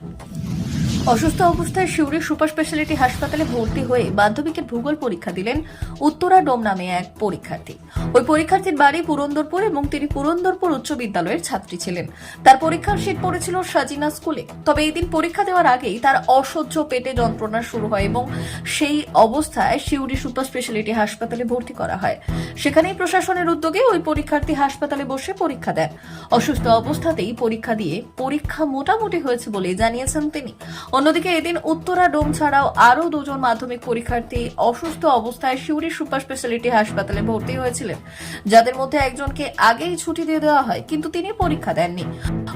Thank you. অসুস্থ অবস্থায় শিউরি super speciality হাসপাতালে ভর্তি হয়ে মাধ্যমিকের ভূগোল পরীক্ষা দিলেন উত্তরা ডোম নামে এক পরীক্ষার্থী। ওই পরীক্ষার্থীর বাড়ি পুরন্দরপুর এবং তিনি পুরন্দরপুর উচ্চ বিদ্যালয়ের ছাত্রী ছিলেন। তার পরীক্ষার শীট পড়েছিল সাজিনা স্কুলে। তবে এই দিন পরীক্ষা দেওয়ার আগেই তার অসহ্য পেটে যন্ত্রণা শুরু হয় এবং সেই অবস্থায় শিউরি সুপার স্পেশালিটি হাসপাতালে ভর্তি করা হয়। সেখানেই প্রশাসনের উদ্যোগে ওই পরীক্ষার্থী হাসপাতালে বসে পরীক্ষা দেন। অসুস্থ অবস্থাতেই পরীক্ষা দিয়ে পরীক্ষা মোটামুটি হয়েছে বলে জানিয়েছেন তিনি। অন্যদিকে এদিন উত্তরা ডোম ছাড়াও আরও দুজন মাধ্যমিক পরীক্ষার্থী অসুস্থ অবস্থায় শিউরি সুপার স্পেশালিটি হাসপাতালে ভর্তি হয়েছিলেন, যাদের মধ্যে একজনকে আগেই ছুটি দিয়ে দেওয়া হয়, কিন্তু তিনি পরীক্ষা দেননি।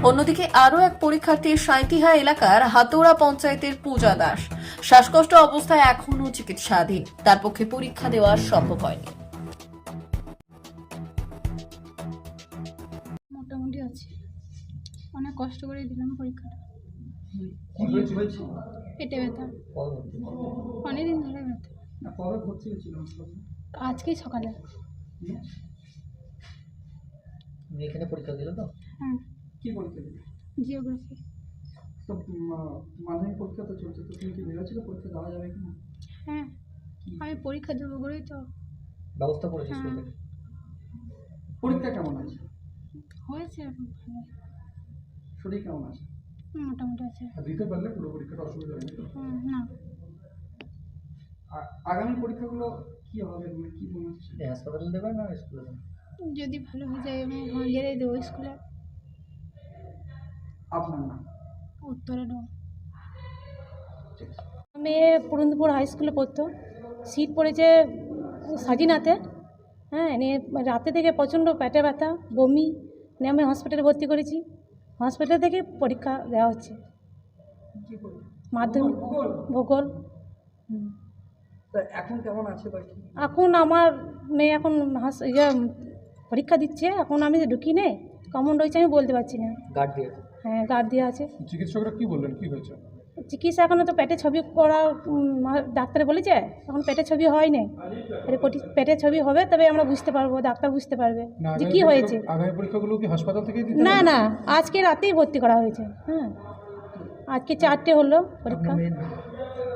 অন্যদিকে আরও এক পরীক্ষার্থী সাঁইতিহা এলাকার হাতোড়া পঞ্চায়েতের পূজা দাস, শ্বাসকষ্ট অবস্থায় এখনও চিকিৎসাধীন, তার পক্ষে পরীক্ষা দেওয়া সম্ভব হয়নি। মোটামুটি আছে। অনেক কষ্ট করে দিলাম পরীক্ষাটা। পেটে ব্যথা। কবে ভর্তি অনেক দিন ধরে ব্যথা। না কবে ভর্তি হয়েছিল আজকেই সকালে? এখানে পরীক্ষা দিলে তো? হ্যাঁ। কি পরীক্ষা দিলে? জিওগ্রাফি। তো মাধ্যমিক পরীক্ষা তো চলছে তো তুমি কি ভেবেছিল পরীক্ষা দেওয়া যাবে কি না? হ্যাঁ। আমি পরীক্ষা দেবো বলেই তো। ব্যবস্থা করেছি স্কুল হ্যাঁ। থেকে। পরীক্ষা কেমন আছে হয়েছে এখন শরীর কেমন আছে? মোটামুটি আছে। দিতে পারলে পুরো পরীক্ষাটা অসুবিধা না। আগামী পরীক্ষাগুলো কি হবে? মানে কি মনে হচ্ছে? হাসপাতালে দেবে না স্কুলে যদি ভালো হয়ে যায় আমি হ্যাঁ দেবো স্কুলে। আপনার নাম? উত্তরে ডোম মেয়ে পুরন্দপুর হাই স্কুলে পড়তো। সিট পড়েছে সাজিনাতে। হ্যাঁ নিয়ে রাতে থেকে প্রচণ্ড পেটে ব্যথা বমি। নিয়ে আমি হসপিটালে ভর্তি করেছি। হসপিটাল থেকে পরীক্ষা দেওয়া হচ্ছে। মাধ্যমিক ভূগোল? ভূগোল। এখন কেমন আছে এখন আমার মেয়ে এখন হাস ইয়ে পরীক্ষা দিচ্ছে এখন আমি ঢুকি নেই কেমন রয়েছে আমি বলতে পারছি না। গার্ড দিয়ে হ্যাঁ গার্ড দিয়ে আছে। চিকিৎসকরা কি বললেন? কি হয়েছে? চিকিৎসা এখনও তো পেটে ছবি করা ডাক্তার বলেছে এখন পেটে ছবি হয়নি। এর পটি- পেটে ছবি হবে তবে আমরা বুঝতে পারব ডাক্তার বুঝতে পারবে যে কি হয়েছে। আগামী পরীক্ষাগুলো কি হাসপাতাল থেকেই দিতে না না আজকে রাতেই ভর্তি করা হয়েছে হ্যাঁ। আজকে চারটে হলো পরীক্ষা।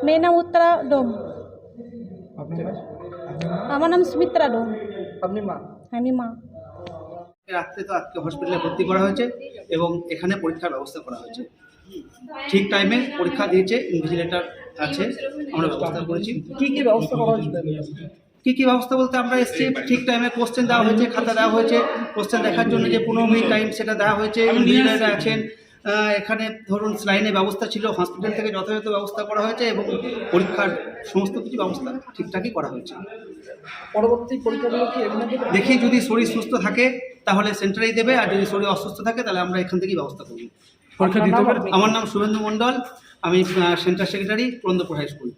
মেয়ের নাম? উত্তরা ডোম। আমার নাম সুমিত্রা ডোম। আপনি মা? আমি মা। রাত্রে তো আজকে হসপিটালে ভর্তি করা হয়েছে এবং এখানে পরীক্ষার ব্যবস্থা করা হয়েছে। ঠিক টাইমে পরীক্ষা দিয়েছে ইনভিজিলেটর আছে আমরা ব্যবস্থা করেছি। কি কি ব্যবস্থা করা হয়েছিল কী কী ব্যবস্থা বলতে আমরা এসেছি ঠিক টাইমে কোশ্চেন দেওয়া হয়েছে খাতা দেওয়া হয়েছে। কোশ্চেন দেখার জন্য যে পনেরো মিনিট টাইম সেটা দেওয়া হয়েছে ইনভিজিলেটর আছেন। এখানে ধরুন স্লাইনে ব্যবস্থা ছিল হসপিটাল থেকে যথাযথ ব্যবস্থা করা হয়েছে এবং পরীক্ষার সমস্ত কিছু ব্যবস্থা ঠিকঠাকই করা হয়েছে। পরবর্তী পরীক্ষাগুলো কি দেখি যদি শরীর সুস্থ থাকে তাহলে সেন্টারেই দেবে আর যদি শরীর অসুস্থ থাকে তাহলে আমরা এখান থেকেই ব্যবস্থা করব। পরীক্ষা দিতে পারে আমার নাম শুভেন্দু মন্ডল আমি centre secretary Prandapur high school